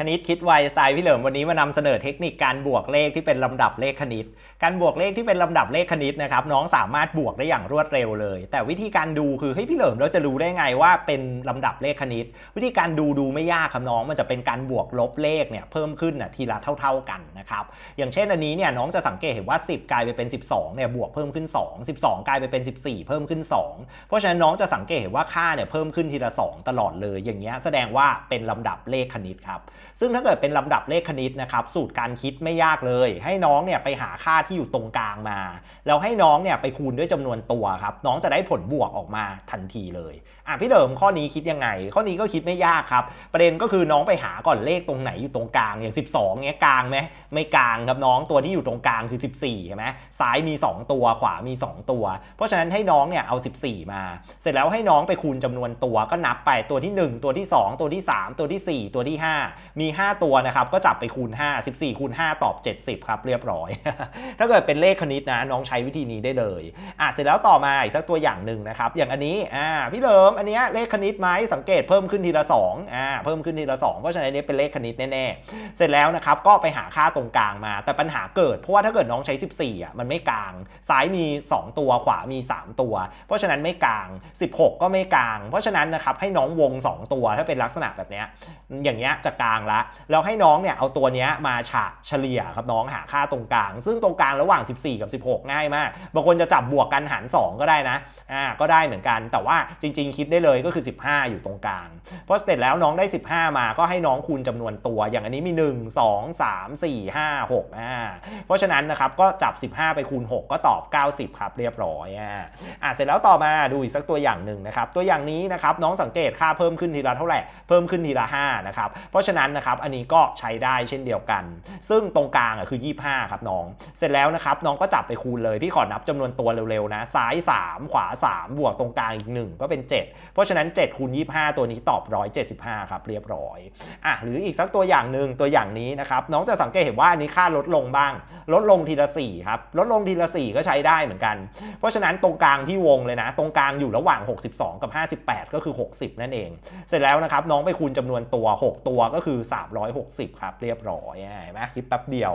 คณิตคิดไวสไตล์พี่เหลิมวันนี้มานำเสนอเทคนิคการบวกเลขที่เป็นลำดับเลขคณิต การบวกเลขที่เป็นลำดับเลขคณิตนะครับน้องสามารถบวกได้อย่างรวดเร็วเลย แต่วิธีการดูคือเฮ้ยพี่เหลิมเราจะรู้ได้ไงว่าเป็นลำดับเลขคณิต วิธีการดูดูไม่ยากครับน้องมันจะเป็นการบวกลบเลขเนี่ยเพิ่มขึ้นน่ะทีละเท่า ๆกันนะครับอย่างเช่นอันนี้เนี่ยน้องจะสังเกตเห็นว่า 10 กลายไปเป็น 12เนี่ยบวกเพิ่มขึ้น 2 12 กลายไปเป็น 14 เพิ่มขึ้น 2 เพราะฉะนั้นน้องจะสังเกตเห็นว่าค่าเนี่ยเพิ่มขึ้นทีละ 2 ตลอดเลย อย่างเงี้ยแสดงว่าเป็นลำดับเลขคณิตครับซึ่งถ้าเกิดเป็นลำดับเลขคณิตนะครับสูตรการคิดไม่ยากเลย ให้น้องเนี่ยไปหาค่าที่อยู่ตรงกลางมา แล้วให้น้องเนี่ยไปคูณด้วยจำนวนตัวครับน้องจะได้ผลบวกออกมาทันทีเลยอะพี่เดิมข้อนี้คิดยังไง ข้อนี้ก็คิดไม่ยากครับประเด็นก็คือน้องไปหาก่อนเลขตรงไหนอยู่ตรงกลางอย่าง 12เงี้ยกลางไหมไม่กลางครับน้องตัวที่อยู่ตรงกลางคือ 14ใช่ไหมซ้ายมี 2 ตัวขวามี 2 ตัว เพราะฉะนั้นให้น้องเนี่ยเอา 14 มา เสร็จแล้วให้น้องไปคูณจำนวนตัวก็นับไปตัวที่ 1 ตัวที่ 2 ตัวที่ 3 ตัวทีสี่4 ตัวที่ 5มี 5 ตัวนะครับก็จับไปคูณ 5 14คูณ5ตอบ 70 ครับ เรียบร้อย ถ้าเกิดเป็นเลขคณิตนะน้องใช้วิธีนี้ได้เลยอะเสร็จแล้วต่อมาอีกสักตัวอย่างหนึ่งนะครับ อย่างอันนี้อ่าพี่เหลิมอันเนี้ยเลขคณิตไหมสังเกตเพิ่มขึ้นทีละ2อ่าเพิ่มขึ้นทีละ 2 เพราะฉะนั้นนนี้เป็นเลขคณิตแน่ๆ เสร็จแล้วนะครับก็ไปหาค่าตรงกลางมา แต่ปัญหาเกิด เพราะว่าถ้าเกิดน้องใช้ 14อะมันไม่กลาง ซ้ายมี 2 ตัวขวามี 3 ตัว เพราะฉะนั้นไม่กลาง 16 ก็ไม่กลาง เพราะฉะนั้นนะครับให้น้องวง 2 ตัวถ้าเป็นลักษณะแบบเนี้ยอย่างเงี้ยจะกลางละ แล้วให้น้องเนี่ยเอาตัวเนี้ยมาฉะเฉลี่ยครับน้องหาค่าตรงกลาง ซึ่งตรงกลางระหว่าง 14 กับ 16 ง่ายมาก บางคนจะจับบวกกันหาร 2 ก็ได้นะ อ่า ก็ได้เหมือนกัน แต่ว่าจริง ๆ คิดได้เลยก็คือ 15 อยู่ตรงกลางพอเสร็จแล้วน้องได้ 15 มาก็ให้น้องคูณจำนวนตัว อย่างอันนี้มี 1 2 3 4 5 6อ่า เพราะฉะนั้นนะครับก็จับ 15 ไปคูณ 6 ก็ตอบ 90 ครับเรียบร้อยอ่า อ่าเสร็จแล้วต่อมาดูอีกสักตัวอย่างหนึ่งนะครับ ตัวอย่างนี้นะครับน้องสังเกตค่าเพิ่มขึ้นทีละเท่าไหร่ เพิ่มขึ้นทีละ5นะครับ เพราะฉะนั้นนะครับ อันนี้ก็ใช้ได้เช่นเดียวกัน ซึ่งตรงกลางอะคือ 25 ครับน้อง เสร็จแล้วนะครับน้องก็จับไปคูณเลย พี่ขอนับจำนวนตัวเร็วๆนะ ซ้าย 3 ขวา 3 บวกตรงกลางอีก 1 ก็เป็น 7 เพราะฉะนั้น 7คูณ25 ตัวนี้ตอบ 175 ครับ เรียบร้อยอะหรืออีกสักตัวอย่างหนึ่งตัวอย่างนี้นะครับ น้องจะสังเกตเห็นว่าอันนี้ค่าลดลงบ้าง ลดลงทีละ4ครับ ลดลงทีละ 4 ก็ใช้ได้เหมือนกัน เพราะฉะนั้นตรงกลางที่วงเลยนะ ตรงกลางอยู่ระหว่าง 62 กับ 58 ก็คือ 60 นั่นเอง เสร็จแล้วนะครับน้องไปคูณจำนวนตัว 6 ตัวก็คือ360 ครับ เรียบร้อยอะเห็นไหมคิดแป๊บเดียว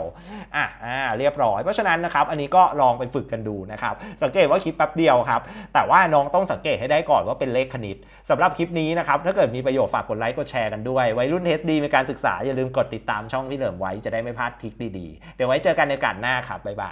อะอ่าเรียบร้อย เพราะฉะนั้นนะครับอันนี้ก็ลองไปฝึกกันดูนะครับสังเกตว่าคิดแป๊บเดียวครับแต่ว่าน้องต้องสังเกตให้ได้ก่อนว่าเป็นเลขคณิตสำหรับคลิปนี้นะครับถ้าเกิดมีประโยชน์ฝากกดไลค์กดแชร์กันด้วยวัยรุ่นเทสดีในการศึกษาอย่าลืมกดติดตามช่องพี่เหลิมไว้จะได้ไม่พลาดทริคดีๆเดี๋ยวไว้เจอกันในโอกาสหน้าครับบ๊ายบาย